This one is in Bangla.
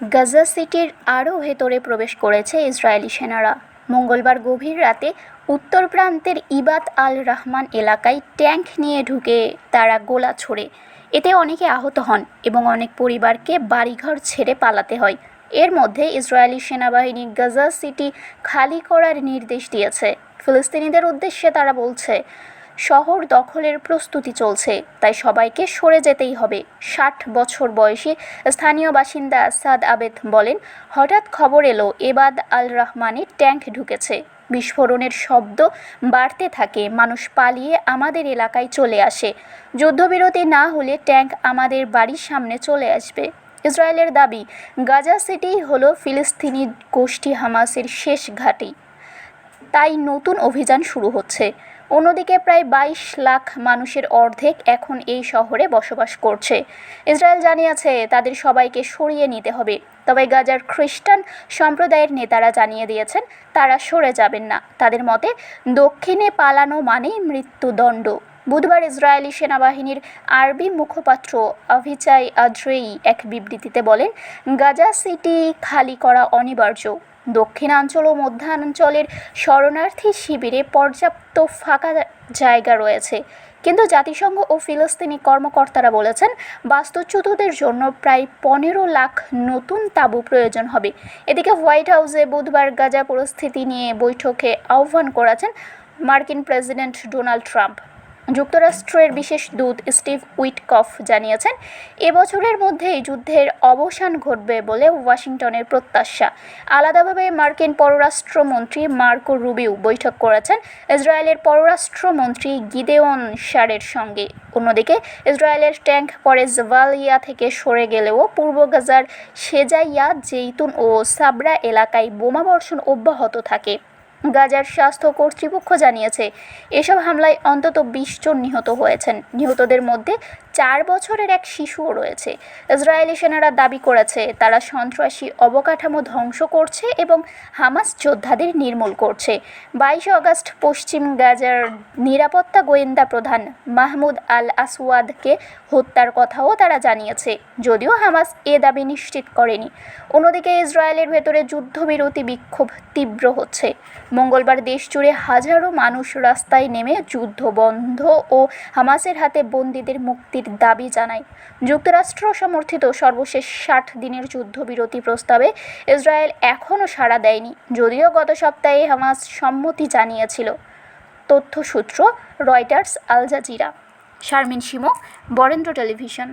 গাজা সিটির আরও ভেতরে প্রবেশ করেছে ইসরায়েলি সেনারা। মঙ্গলবার গভীর রাতে উত্তর প্রান্তের ইবাদ আল রহমান এলাকায় ট্যাঙ্ক নিয়ে ঢুকে তারা গোলা ছোড়ে। এতে অনেকে আহত হন এবং অনেক পরিবারকে বাড়িঘর ছেড়ে পালাতে হয়। এর মধ্যে ইসরায়েলি সেনাবাহিনী গাজা সিটি খালি করার নির্দেশ দিয়েছে। ফিলিস্তিনিদের উদ্দেশ্যে তারা বলছে শহর দখলের প্রস্তুতি চলছে, তাই সবাইকে সরে যেতেই হবে। ষাট বছর বয়সী স্থানীয় বাসিন্দা সাদ আবেদ বলেন, হঠাৎ খবর এলো, এবাদ আল রহমানের ট্যাঙ্ক ঢুকেছে। বিস্ফোরণের শব্দ বাড়তে থাকে, মানুষ পালিয়ে আমাদের এলাকায় চলে আসে। যুদ্ধবিরতি না হলে ট্যাঙ্ক আমাদের বাড়ির সামনে চলে আসবে। ইসরায়েলের দাবি, গাজা সিটি হলো ফিলিস্তিনি গোষ্ঠী হামাসের শেষ ঘাঁটি। তাই নতুন অভিযান শুরু হচ্ছে। অন্যদিকে প্রায় বাইশ লাখ মানুষের অর্ধেক এখন এই শহরে বসবাস করছে। ইসরায়েল জানিয়েছে, তাদের সবাইকে সরিয়ে নিতে হবে। তবে গাজার খ্রিস্টান সম্প্রদায়ের নেতারা জানিয়ে দিয়েছেন, তারা সরে যাবেন না। তাদের মতে, দক্ষিণে পালানো মানেই মৃত্যুদণ্ড। বুধবার ইসরায়েলি সেনাবাহিনীর আরবি মুখপাত্র অভিচাই আদ্রেই এক বিবৃতিতে বলেন, গাজা সিটি খালি করা অনিবার্য। দক্ষিণাঞ্চল ও মধ্যাঞ্চলের শরণার্থী শিবিরে পর্যাপ্ত ফাঁকা জায়গা রয়েছে। কিন্তু জাতিসংঘ ও ফিলিস্তিনি কর্মকর্তারা বলেছেন, বাস্তুচ্যুতদের জন্য প্রায় পনেরো লাখ নতুন তাঁবু প্রয়োজন হবে। এদিকে হোয়াইট হাউসে বুধবার গাজা পরিস্থিতি নিয়ে বৈঠকে আহ্বান করেছেন মার্কিন প্রেসিডেন্ট ডোনাল্ড ট্রাম্প। যুক্তরাষ্ট্রের বিশেষ দূত স্টিভ উইটকফ জানিয়েছেন, এবছরের মধ্যেই যুদ্ধের অবসান ঘটবে বলে ওয়াশিংটনের প্রত্যাশা। আলাদাভাবে মার্কিন পররাষ্ট্রমন্ত্রী মার্কো রুবিও বৈঠক করেছেন। ইসরায়েলের পররাষ্ট্রমন্ত্রী গিদেওন শারের সঙ্গে। অন্যদিকে, ইসরায়েলের ট্যাঙ্ক পরে জভালিয়া থেকে সরে গেলেও পূর্ব গাজার সেজাইয়া, জেইতুন ও সাবরা এলাকায় বোমাবর্ষণ অব্যাহত থাকে। গাজার স্বাস্থ্য কর্তৃপক্ষ জানিয়েছে, এসব হামলায় অন্তত বিশ জন নিহত হয়েছেন। নিহতদের মধ্যে চার বছরের এক শিশুও রয়েছে। ইসরায়েলি সেনারা দাবি করেছে, তারা সন্ত্রাসী অবকাঠামো ধ্বংস করছে এবং হামাস যোদ্ধাদের নির্মূল করছে। বাইশে আগস্ট পশ্চিম গাজার নিরাপত্তা গোয়েন্দা প্রধান মাহমুদ আল আসওয়াদকে হত্যার কথাও তারা জানিয়েছে, যদিও হামাস এ দাবি নিশ্চিত করেনি। অন্যদিকে ইসরায়েলের ভেতরে যুদ্ধবিরতি বিক্ষোভ তীব্র হচ্ছে। মঙ্গলবার দেশ জুড়ে হাজারো মানুষ রাস্তায় নেমে যুদ্ধ বন্ধ ও হামাসের হাতে বন্দীদের মুক্তির দাবি জানায়। যুক্তরাষ্ট্র সমর্থিত সর্বশেষ ষাট দিনের যুদ্ধবিরতি প্রস্তাবে ইসরায়েল এখনও সাড়া দেয়নি, যদিও গত সপ্তাহে হামাস সম্মতি জানিয়েছিল। তথ্যসূত্র Reuters, Al Jazeera. Sharmin Shimo Barendra television.